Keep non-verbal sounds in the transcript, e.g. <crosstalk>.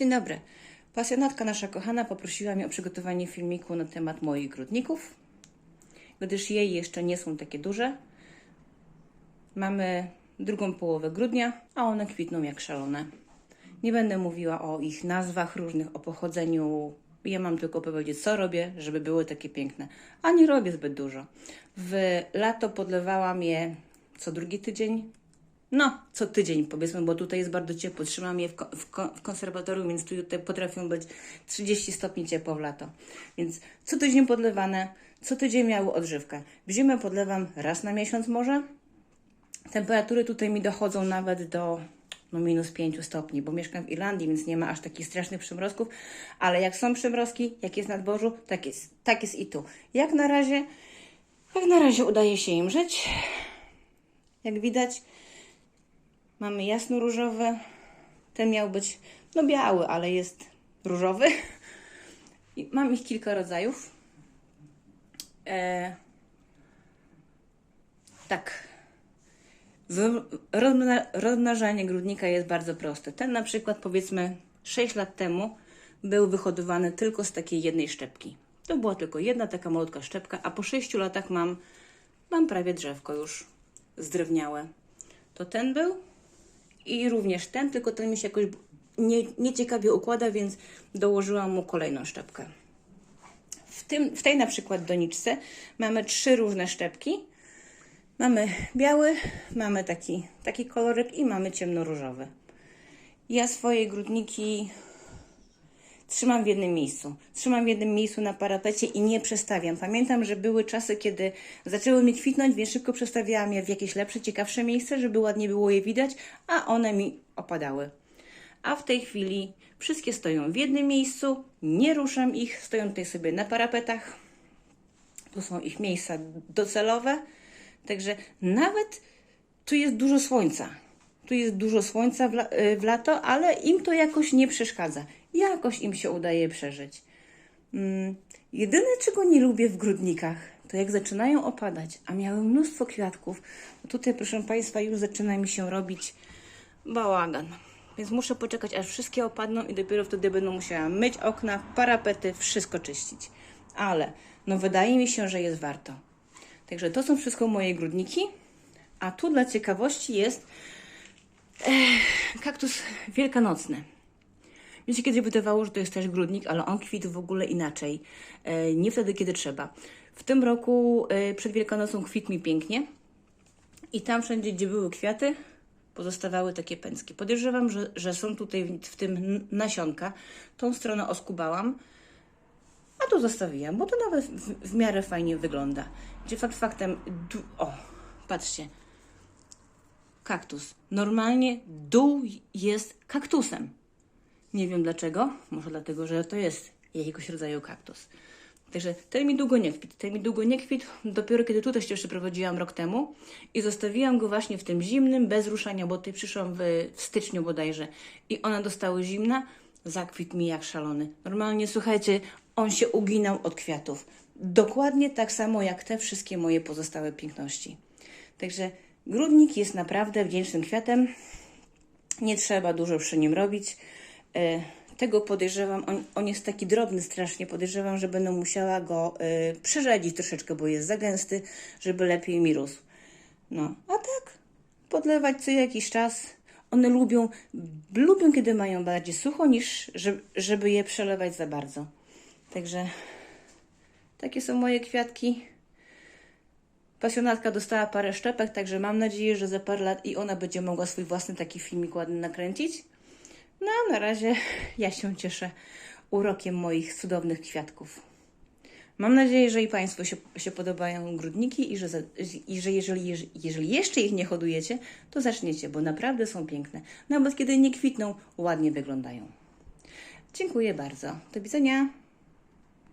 Dzień dobry. Pasjonatka nasza kochana poprosiła mnie o przygotowanie filmiku na temat moich grudników, gdyż jej jeszcze nie są takie duże. Mamy drugą połowę grudnia, a one kwitną jak szalone. Nie będę mówiła o ich nazwach różnych, o pochodzeniu. Ja mam tylko powiedzieć, co robię, żeby były takie piękne. A nie robię zbyt dużo. W lato podlewałam je co drugi tydzień, no, co tydzień powiedzmy, bo tutaj jest bardzo ciepło. Trzymam je w, ko- w, ko- w konserwatorium, więc tutaj potrafią być 30 stopni ciepło w lato. Więc co tydzień podlewane, co tydzień miały odżywkę. W zimę podlewam raz na miesiąc może. Temperatury tutaj mi dochodzą nawet do no, minus 5 stopni, bo mieszkam w Irlandii, więc nie ma aż takich strasznych przymrozków, ale jak są przymrozki, jak jest na dworzu, tak jest, tak jest i tu. Jak na razie, jak na razie udaje się im żyć. Jak widać, Mamy jasno-różowy. Ten miał być no biały, ale jest różowy. <laughs> I mam ich kilka rodzajów. E, tak. Rozmnażanie grudnika jest bardzo proste. Ten na przykład powiedzmy 6 lat temu był wyhodowany tylko z takiej jednej szczepki. To była tylko jedna taka malutka szczepka, a po 6 latach mam, mam prawie drzewko już zdrewniałe. To ten był, i również ten, tylko ten mi się jakoś nie, nieciekawie układa, więc dołożyłam mu kolejną szczepkę. W, tym, w tej na przykład doniczce mamy trzy różne szczepki. Mamy biały, mamy taki, taki kolorek i mamy ciemnoróżowy. Ja swoje grudniki trzymam w jednym miejscu. Trzymam w jednym miejscu na parapecie i nie przestawiam. Pamiętam, że były czasy, kiedy zaczęły mi kwitnąć, więc szybko przestawiałam je w jakieś lepsze, ciekawsze miejsce, żeby ładnie było je widać, a one mi opadały. A w tej chwili wszystkie stoją w jednym miejscu, nie ruszam ich, stoją tutaj sobie na parapetach. Tu są ich miejsca docelowe, także nawet tu jest dużo słońca. Tu jest dużo słońca w, y, w lato, ale im to jakoś nie przeszkadza. Jakoś im się udaje przeżyć. Mm, jedyne, czego nie lubię w grudnikach, to jak zaczynają opadać, a miały mnóstwo kwiatków, to tutaj, proszę Państwa, już zaczyna mi się robić bałagan. Więc muszę poczekać, aż wszystkie opadną i dopiero wtedy będę musiała myć okna, parapety, wszystko czyścić. Ale no wydaje mi się, że jest warto. Także to są wszystko moje grudniki. A tu dla ciekawości jest kaktus wielkanocny. Mi się kiedyś wydawało, że to jest też grudnik, ale on kwitł w ogóle inaczej. E, nie wtedy, kiedy trzeba. W tym roku e, przed Wielkanocą kwitł mi pięknie i tam wszędzie, gdzie były kwiaty, pozostawały takie pęcki. Podejrzewam, że, że są tutaj w, tym nasionka. Tą stronę oskubałam, a tu zostawiłam, bo to nawet w, w miarę fajnie wygląda. Gdzie fakt faktem, o, patrzcie, kaktus. Normalnie dół jest kaktusem. Nie wiem dlaczego, może dlatego, że to jest jakiegoś rodzaju kaktus. Także ten mi długo nie kwitł. Ten mi długo nie kwitł, dopiero kiedy tutaj się przeprowadziłam rok temu i zostawiłam go właśnie w tym zimnym, bez ruszania, bo tutaj przyszłam w, w styczniu bodajże i one dostały zimna, zakwitł mi jak szalony. Normalnie, słuchajcie, on się uginał od kwiatów. Dokładnie tak samo jak te wszystkie moje pozostałe piękności. Także grudnik jest naprawdę wdzięcznym kwiatem. Nie trzeba dużo przy nim robić. E, Tego podejrzewam, on, on jest taki drobny strasznie, podejrzewam, że będę musiała go przyrzedzić troszeczkę, bo jest za gęsty, żeby lepiej mi rósł. No, a tak, podlewać co jakiś czas. One lubią, lubią kiedy mają bardziej sucho, niż żeby, żeby je przelewać za bardzo. Także takie są moje kwiatki. Pasjonatka dostała parę szczepek, także mam nadzieję, że za parę lat i ona będzie mogła swój własny taki filmik ładny nakręcić. No na razie <laughs> ja się cieszę urokiem moich cudownych kwiatków. Mam nadzieję, że i Państwu się, się podobają grudniki i że, i że jeżeli, jeżeli jeszcze ich nie hodujecie, to zaczniecie, bo naprawdę są piękne. Nawet kiedy nie kwitną, ładnie wyglądają. Dziękuję bardzo. Do widzenia.